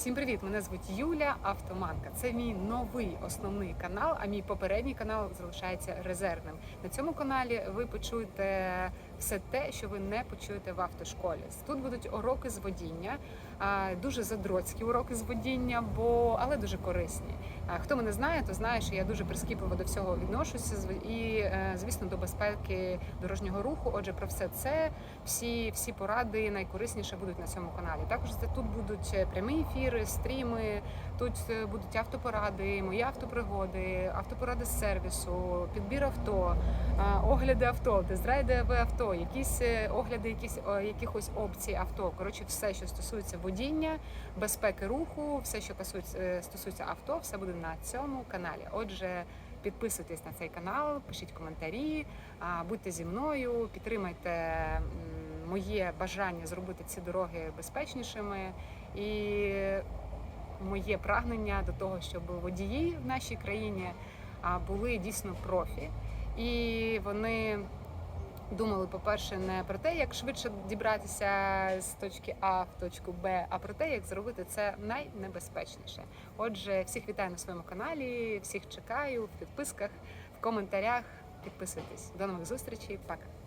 Всім привіт! Мене звуть Юля Автоманка. Це мій новий основний канал, а мій попередній канал залишається резервним. На цьому каналі ви почуєте все те, що ви не почуєте в автошколі. Тут будуть уроки з водіння, дуже задроцькі уроки з водіння, бо але дуже корисні. Хто мене знає, то знає, що я дуже прискіпливо до всього відношуся і, е, звісно, до безпеки дорожнього руху. Отже, про все це всі, всі поради найкорисніше будуть на цьому каналі. Також це тут будуть е, прямі ефіри, стріми. Тут е, будуть автопоради, мої автопригоди, автопоради з сервісу, підбір авто, огляди авто, в авто, якісь е, огляди, якісь якихось опцій авто. Коротше, все, що стосується водіння, безпеки руху, все, що стосується, е, авто, все буде на цьому каналі. Отже. Підписуйтесь на цей канал, пишіть коментарі, будьте зі мною, підтримайте моє бажання зробити ці дороги безпечнішими і моє прагнення до того, щоб водії в нашій країні були дійсно профі, і вони думали, по-перше, не про те, як швидше дібратися з точки А в точку Б, а про те, як зробити це найнебезпечніше. Отже, всіх вітаю на своєму каналі, всіх чекаю в підписках, в коментарях. Підписуйтесь. До нових зустрічей. Пока.